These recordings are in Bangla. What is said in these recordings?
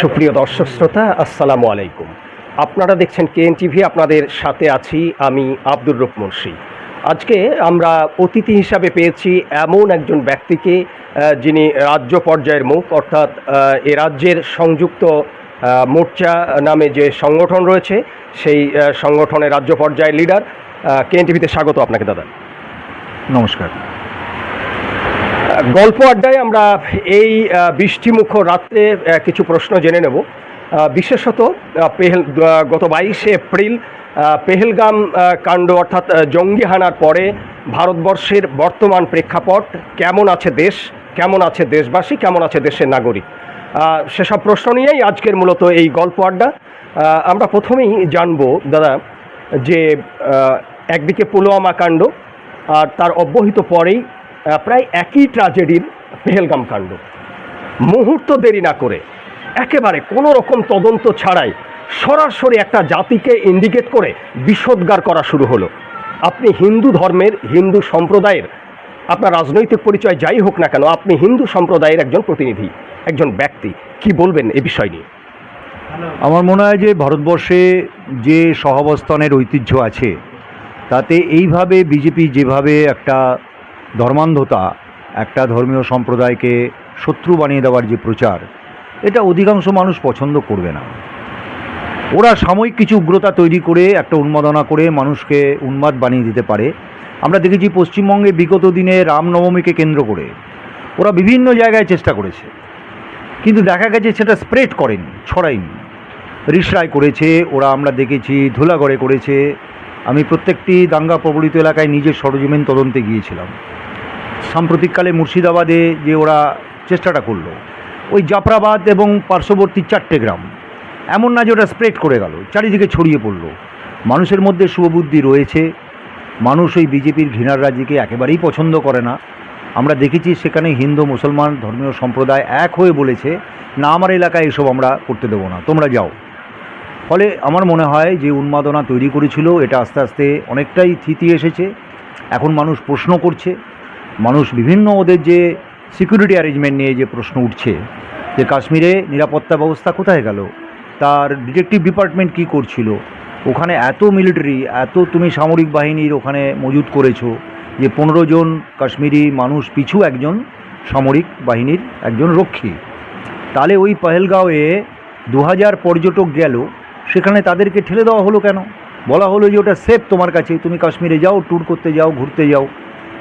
সুপ্রিয় দর্শক শ্রোতা, আসসালামু আলাইকুম। আপনারা দেখছেন কেএন টিভি আপনাদের সাথে আছি আমি আব্দুর রূপ মুন্সি। আজকে আমরা অতিথি হিসাবে পেয়েছি এমন একজন ব্যক্তিকে যিনি রাজ্য পর্যায়ের মুখ, অর্থাৎ এ রাজ্যের সংযুক্ত মোর্চা নামে যে সংগঠন রয়েছে, সেই সংগঠনের রাজ্য পর্যায়ের লিডার কেএন টিভিতে স্বাগত আপনাকে, দাদা। নমস্কার। গল্প আড্ডায় আমরা এই বৃষ্টিমুখ রাত্রে কিছু প্রশ্ন জেনে নেব। বিশেষত পেহেল গত বাইশে এপ্রিল পেহেলগাম কাণ্ড অর্থাৎ জঙ্গি হানার পরে ভারতবর্ষের বর্তমান প্রেক্ষাপট, কেমন আছে দেশ, কেমন আছে দেশবাসী, কেমন আছে দেশের নাগরিক? সেসব প্রশ্ন নিয়েই আজকের মূলত এই গল্প আড্ডা। আমরা প্রথমেই জানব, দাদা, যে একদিকে পুলওয়ামা কাণ্ড, আর তার অব্যহিত পরেই প্রায় একই ট্র্যাজেডির পেহেলগাম কাণ্ড। মুহূর্ত দেরি না করে একেবারে কোনো রকম তদন্ত ছাড়াই সরাসরি একটা জাতিকে ইন্ডিকেট করে বিষোদ্গার করা শুরু হলো। আপনি হিন্দু ধর্মের, হিন্দু সম্প্রদায়ের, আপনার রাজনৈতিক পরিচয় যাই হোক না কেন, আপনি হিন্দু সম্প্রদায়ের একজন প্রতিনিধি, একজন ব্যক্তি। কি বলবেন এ বিষয় নিয়ে? আমার মনে হয় যে ভারতবর্ষে যে সহাবস্থানের ঐতিহ্য আছে, তাতে এইভাবে বিজেপি যেভাবে একটা ধর্মান্ধতা একটা ধর্মীয় সম্প্রদায়কে শত্রু বানিয়ে দেওয়ার যে প্রচার, এটা অধিকাংশ মানুষ পছন্দ করবে না। ওরা সাময়িক কিছু উগ্রতা তৈরি করে, একটা উন্মাদনা করে মানুষকে উন্মাদ বানিয়ে দিতে পারে। আমরা দেখেছি পশ্চিমবঙ্গে বিগত দিনে রামনবমীকে কেন্দ্র করে ওরা বিভিন্ন জায়গায় চেষ্টা করেছে। কিন্তু দেখা গেছে সেটা স্প্রেড করেনি, ছড়ায়নি। রিসরায় করেছে, ওরা আমরা দেখেছি ধুলাগড়ে করেছে। আমি প্রত্যেকটি দাঙ্গা প্রবলিত এলাকায় নিজের সরজমিন তদন্তে গিয়েছিলাম। সাম্প্রতিককালে মুর্শিদাবাদে যে ওরা চেষ্টাটা করল, ওই জাফরাবাদ এবং পার্শ্ববর্তী চারটে গ্রাম, এমন না যে ওটা স্প্রেড করে গেল, চারিদিকে ছড়িয়ে পড়ল। মানুষের মধ্যে শুভবুদ্ধি রয়েছে, মানুষ ওই বিজেপির ঘৃণার রাজ্যকে একেবারেই পছন্দ করে না। আমরা দেখেছি সেখানে হিন্দু, মুসলমান, ধর্মীয় সম্প্রদায় এক হয়ে বলেছে, না, আমার এলাকায় এসব আমরা করতে দেবো না, তোমরা যাও। ফলে আমার মনে হয় যে উন্মাদনা তৈরি করেছিল, এটা আস্তে আস্তে অনেকটাই থিতি এসেছে। এখন মানুষ প্রশ্ন করছে মানুষ বিভিন্ন ওদের যে সিকিউরিটি অ্যারেঞ্জমেন্ট নিয়ে যে প্রশ্ন উঠছে, যে কাশ্মীরে নিরাপত্তা ব্যবস্থা কোথায় গেল? তার ডিটেকটিভ ডিপার্টমেন্ট কি করছিল? ওখানে এত মিলিটারি এত তুমি সামরিক বাহিনীর ওখানে মজুদ করেছ যে পনেরো জন কাশ্মীরি মানুষ পিছু একজন সামরিক বাহিনীর একজন রক্ষী। তাহলে ওই পহেলগাঁওয়ে দু হাজার পর্যটক গেল, সেখানে তাদেরকে ঠেলে দেওয়া হলো কেন? বলা হলো যে ওটা সেফ তোমার কাছে, তুমি কাশ্মীরে যাও ট্যুর করতে যাও, ঘুরতে যাও।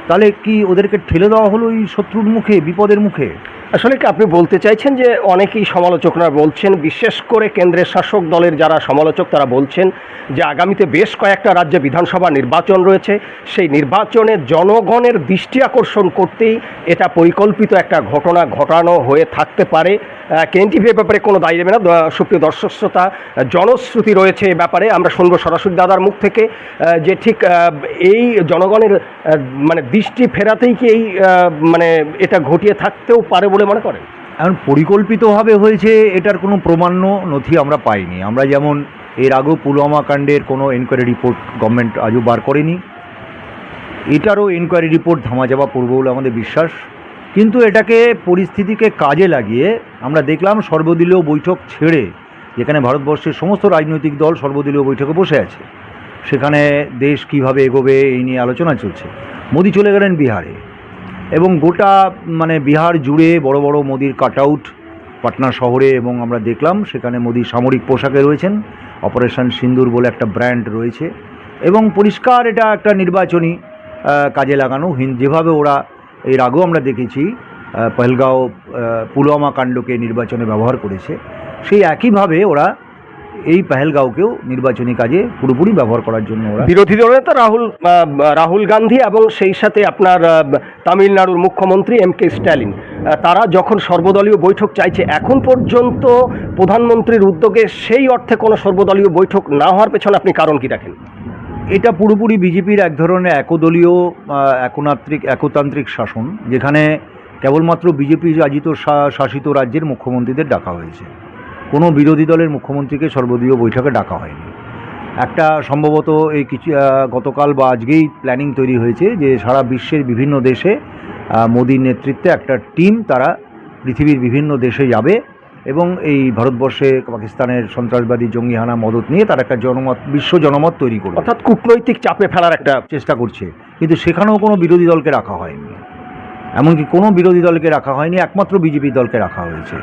তাহলে কি ওদেরকে ঠেলে দেওয়া হলো এই শত্রুর মুখে বিপদের মুখে? আসলে কি আপনি বলতে চাইছেন যে অনেকেই সমালোচকরা বলছেন, বিশেষ করে কেন্দ্রের শাসক দলের যারা সমালোচক তারা বলছেন যে আগামীতে বেশ কয়েকটা রাজ্যে বিধানসভা নির্বাচন রয়েছে। সেই নির্বাচনে জনগণের দৃষ্টি আকর্ষণ করতেই এটা পরিকল্পিত একটা ঘটনা ঘটানো হয়ে থাকতে পারে। কেএনটিভি ব্যাপারে কোনো দায়ী দেবে না। সুপ্রিয় দর্শক শ্রোতা, জনশ্রুতি রয়েছে এ ব্যাপারে। আমরা শুনব সরাসরি দাদার মুখ থেকে যে ঠিক এই জনগণের মানে দৃষ্টি ফেরাতেই কি এই মানে এটা ঘটিয়ে থাকতেও পারে বলে মনে করেন? এখন পরিকল্পিতভাবে হয়েছে এটার কোনো প্রমাণ্য নথি আমরা পাইনি। আমরা যেমন এর আগেও পুলওয়ামা কাণ্ডের কোনো এনকোয়ারি রিপোর্ট গভর্নমেন্ট আজও বার করেনি। এটারও এনকোয়ারি রিপোর্ট ধামাচাপা পড়বে বলে আমাদের বিশ্বাস। কিন্তু এটাকে পরিস্থিতিকে কাজে লাগিয়ে আমরা দেখলাম সর্বদলীয় বৈঠক ছেড়ে যেখানে ভারতবর্ষের সমস্ত রাজনৈতিক দল সর্বদলীয় বৈঠকে বসে আছে। সেখানে দেশ কীভাবে এগোবে এই নিয়ে আলোচনা চলছে। মোদি চলে গেলেন বিহারে। এবং গোটা মানে বিহার জুড়ে বড় বড় মোদির কাট আউট পাটনা শহরে এবং আমরা দেখলাম, সেখানে মোদি সামরিক পোশাকে রয়েছেন, অপারেশন সিন্দুর বলে একটা ব্র্যান্ড রয়েছে এবং পরিষ্কার এটা একটা নির্বাচনী কাজে লাগানো। যেভাবে ওরা এর আগেও আমরা দেখেছি পহেলগাঁও পুলওয়ামা কাণ্ডকে নির্বাচনে ব্যবহার করেছে, সেই একইভাবে ওরা এই পেহেলগাঁওকেও নির্বাচনী কাজে পুরোপুরি ব্যবহার করার জন্য ওরা বিরোধী দলনেতা রাহুল রাহুল গান্ধী এবং সেই সাথে আপনার তামিলনাড়ুর মুখ্যমন্ত্রী এম কে স্ট্যালিন। তারা যখন সর্বদলীয় বৈঠক চাইছে এখন পর্যন্ত প্রধানমন্ত্রীর উদ্যোগে সেই অর্থে কোনো সর্বদলীয় বৈঠক না হওয়ার পেছনে আপনি কারণ কি রাখেন এটা পুরোপুরি বিজেপির এক ধরনের একদলীয় একনাত্রিক একতান্ত্রিক শাসন যেখানে কেবলমাত্র বিজেপি শা- শাসিত রাজ্যের মুখ্যমন্ত্রীদের ডাকা হয়েছে। কোনো বিরোধী দলের মুখ্যমন্ত্রীকে সর্বদলীয় বৈঠকে ডাকা হয়নি। একটা সম্ভবত এই কিছু গতকাল বা আজকেই প্ল্যানিং তৈরি হয়েছে যে সারা বিশ্বের বিভিন্ন দেশে মোদির নেতৃত্বে একটা টিম তারা পৃথিবীর বিভিন্ন দেশে যাবে এবং এই ভারতবর্ষে পাকিস্তানের সন্ত্রাসবাদী জঙ্গি হানা মদত নিয়ে তার একটা জনমত বিশ্ব জনমত তৈরি করবে। অর্থাৎ কূটনৈতিক চাপে ফেলার একটা চেষ্টা করছে। কিন্তু সেখানেও কোনো বিরোধী দলকে রাখা হয়নি। এমনকি কোনো বিরোধী দলকে রাখা হয়নি একমাত্র বিজেপি দলকে রাখা হয়েছে।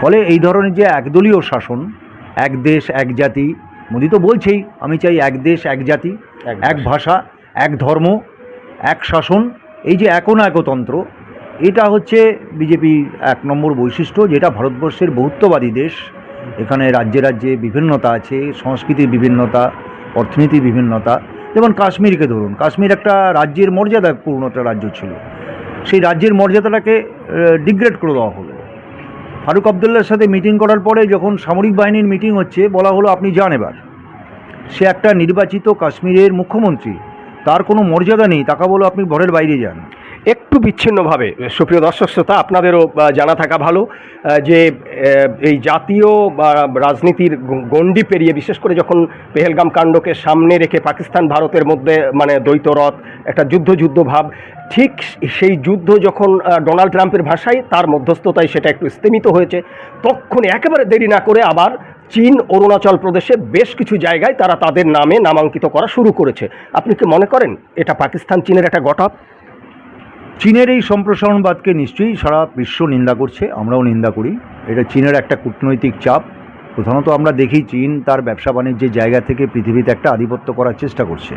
ফলে এই ধরনের যে একদলীয় শাসন এক দেশ এক জাতি মোদি তো বলছেই আমি চাই এক দেশ এক জাতি এক ভাষা এক ধর্ম এক শাসন। এই যে একন একতন্ত্র এটা হচ্ছে বিজেপি এক নম্বর বৈশিষ্ট্য যেটা ভারতবর্ষের বহুত্ববাদী দেশ। এখানে রাজ্যে রাজ্যে বিভিন্নতা আছে সংস্কৃতির বিভিন্নতা অর্থনীতির বিভিন্নতা। যেমন কাশ্মীরকে ধরুন কাশ্মীর একটা রাজ্যের মর্যাদাপূর্ণ একটা রাজ্য ছিল। সেই রাজ্যের মর্যাদাটাকে ডিগ্রেড করে দেওয়া হলো। ফারুক আবদুল্লার সাথে মিটিং করার পরে যখন সামরিক বাহিনীর মিটিং হচ্ছে, বলা হলো, আপনি যান এবার। সে একটা নির্বাচিত কাশ্মীরের মুখ্যমন্ত্রী, তার কোনো মর্যাদা নেই, তাকে বলো, আপনি ঘরের বাইরে যান। একটু বিচ্ছিন্নভাবে। সুপ্রিয় দর্শক, শ্রোতা, আপনাদেরও জানা থাকা ভালো যে এই জাতীয় রাজনীতির গণ্ডি পেরিয়ে, বিশেষ করে যখন পেহেলগাম কাণ্ডকে সামনে রেখে পাকিস্তান ভারতের মধ্যে মানে দ্বৈতরথ, একটা যুদ্ধ যুদ্ধ ভাব ঠিক সেই যুদ্ধ যখন ডোনাল্ড ট্রাম্পের ভাষায়, তার মধ্যস্থতায় সেটা একটু স্থিমিত হয়েছে, তখন একেবারে দেরি না করে আবার চীন, অরুণাচল প্রদেশে বেশ কিছু জায়গায় তারা তাদের নামে নামাঙ্কিত করা শুরু করেছে। আপনি কি মনে করেন, এটা পাকিস্তান চীনের একটা গঠক চীনের এই সম্প্রসারণবাদকে নিশ্চয়ই সারা বিশ্ব নিন্দা করছে, আমরাও নিন্দা করি। এটা চীনের একটা কূটনৈতিক চাপ। প্রধানত আমরা দেখি চীন তার ব্যবসা বাণিজ্যের জায়গা থেকে পৃথিবীতে একটা আধিপত্য করার চেষ্টা করছে।